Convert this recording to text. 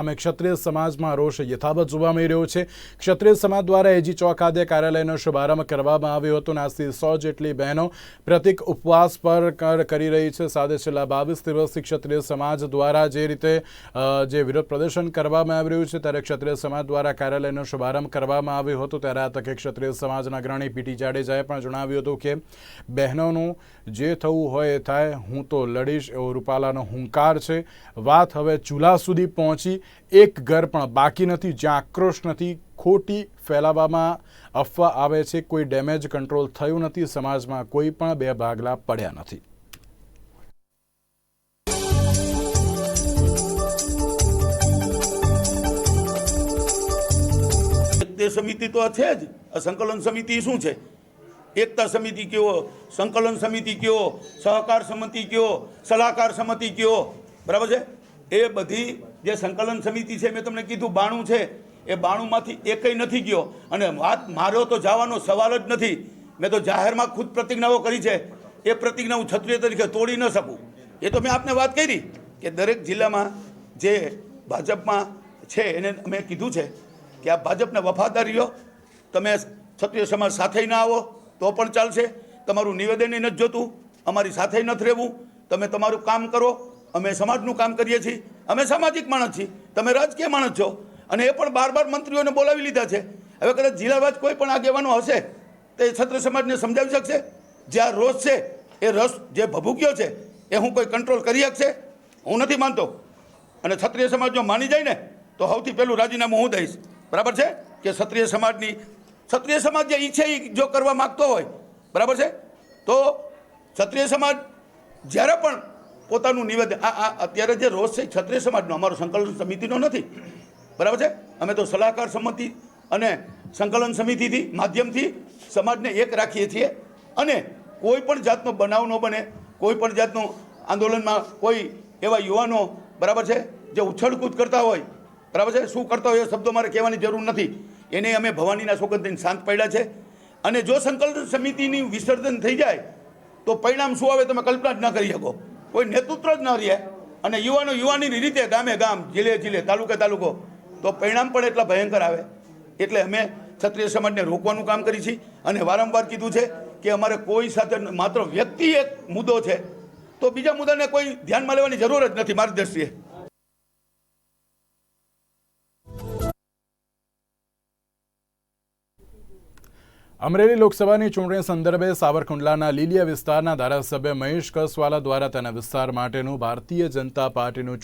અમે ક્ષત્રિય સમાજમાં રોષ યથાવત જોવા મળી રહ્યો છે. ક્ષત્રિય સમાજ દ્વારા એજી ચોક ખાતે કાર્યાલયનો શુભારંભ કરવામાં આવ્યો હતો અને આજથી સો જેટલી બહેનો પ્રતિક ઉપવાસ પર કર- કરી રહી છે. સાથે છેલ્લા બાવીસ દિવસથી ક્ષત્રિય સમાજ દ્વારા જે રીતે જે વિરોધ પ્રદર્શન કરવામાં આવી રહ્યું છે, ત્યારે ક્ષત્રિય સમાજ દ્વારા કાર્યાલયનો શુભારંભ કરવામાં આવ્યો હતો. ત્યારે આ તકે ક્ષત્રિય સમાજના અગ્રણી પીટી જાડેજાએ પણ જણાવ્યું હતું કે, બહેનોનું જે થવું હોય એ થાય, હું તો લડીશ એવો રૂપાલાનો હુંકાર છે. વાત હવે ચૂલા સુધી પહોંચી એક ઘર પણ બાકી નથી, જ્યાં આક્રોશ નથી ખોટી ફેલાવવામાં અફવા આવે છે. કોઈ ડેમેજ કંટ્રોલ થયું નથી. સમાજમાં કોઈ પણ બે ભાગલા પડ્યા નથી. સમિતિ તો છે જ. સંકલન સમિતિ શું છે? એકતા સમિતિ કયો? સંકલન સમિતિ કયો? સહકાર સમિતિ કયો? સલાહકાર સમિતિ કયો? બરાબર છે? એ બધી જે સંકલન સમિતિ છે, મેં તમને કીધું બાણું છે, એ બાણુંમાંથી એકય નથી ગયો. અને વાત મારો તો જવાનો સવાલ જ નથી. મેં તો જાહેરમાં ખુદ પ્રતિજ્ઞાઓ કરી છે. એ પ્રતિજ્ઞા હું ક્ષત્રિય તરીકે તોડી ન શકું. એ તો મેં આપને વાત કરી કે દરેક જિલ્લામાં જે ભાજપમાં છે, એને મેં કીધું છે કે આ ભાજપને વફાદારી રહ્યો તમે ક્ષત્રિય સમાજ સાથે ના આવો તો પણ ચાલશે. તમારું નિવેદન નથી જોતું. અમારી સાથે નથી રહેવું. તમે તમારું કામ કરો. અમે સમાજનું કામ કરીએ છીએ, અમે સામાજિક માણસ છીએ, તમે રાજકીય માણસ છો. અને એ પણ બાર બાર મંત્રીઓને બોલાવી લીધા છે. હવે કદાચ જિલ્લાવાજ કોઈ પણ આગેવાનો હશે, તો એ છત્ર સમાજને સમજાવી શકશે? જે આ રોષ છે, એ રસ જે ભભૂક્યો છે, એ હું કોઈ કંટ્રોલ કરી શકશે? હું નથી માનતો. અને ક્ષત્રિય સમાજ જો માની જાય ને, તો સૌથી પહેલું રાજીનામું હું દઈશ. બરાબર છે? કે ક્ષત્રિય સમાજની, ક્ષત્રિય સમાજ જે ઈચ્છે એ જો કરવા માગતો હોય, બરાબર છે? તો ક્ષત્રિય સમાજ જ્યારે પણ પોતાનું નિવેદન આ આ, અત્યારે જે રોષ છે, ક્ષત્રિય સમાજનો, અમારો સંકલન સમિતિનો નથી. બરાબર છે? અમે તો સલાહકાર સમિતિ અને સંકલન સમિતિથી, માધ્યમથી સમાજને એક રાખીએ છીએ. અને કોઈ પણ જાતનો બનાવ ન બને, કોઈ પણ જાતનું આંદોલનમાં કોઈ એવા યુવાનો, બરાબર છે, જે ઉછળકૂદ કરતા હોય, બરાબર છે? શું કરતા હોય એ શબ્દો મારે કહેવાની જરૂર નથી. એને અમે ભવાનીના સોગંદથી શાંત પડ્યા છે. અને જો સંકલન સમિતિની વિસર્જન થઈ જાય, તો પરિણામ શું આવે તમે કલ્પના જ ન કરી શકો. કોઈ નેતૃત્વ જ ન રહે. અને યુવાનો યુવાનીની રીતે ગામે ગામ, જિલ્લે જિલ્લે, તાલુકે તાલુકો, તો પરિણામ પણ એટલા ભયંકર આવે. એટલે અમે ક્ષત્રિય સમાજને રોકવાનું કામ કરી છીએ અને વારંવાર કીધું છે કે અમારે કોઈ સાથે માત્ર વ્યક્તિ એક મુદ્દો છે. તો બીજા મુદ્દાને કોઈ ધ્યાનમાં લેવાની જરૂર જ નથી મારી દ્રષ્ટિએ અમરેલી લોકસભાની ચૂંટણી સંદર્ભે સાવરકુંડલાના લીલિયા વિસ્તારના ધારાસભ્ય મહેશ કસવાલા દ્વારા તેના વિસ્તાર માટેનું ભારતીય જનતા પાર્ટીનું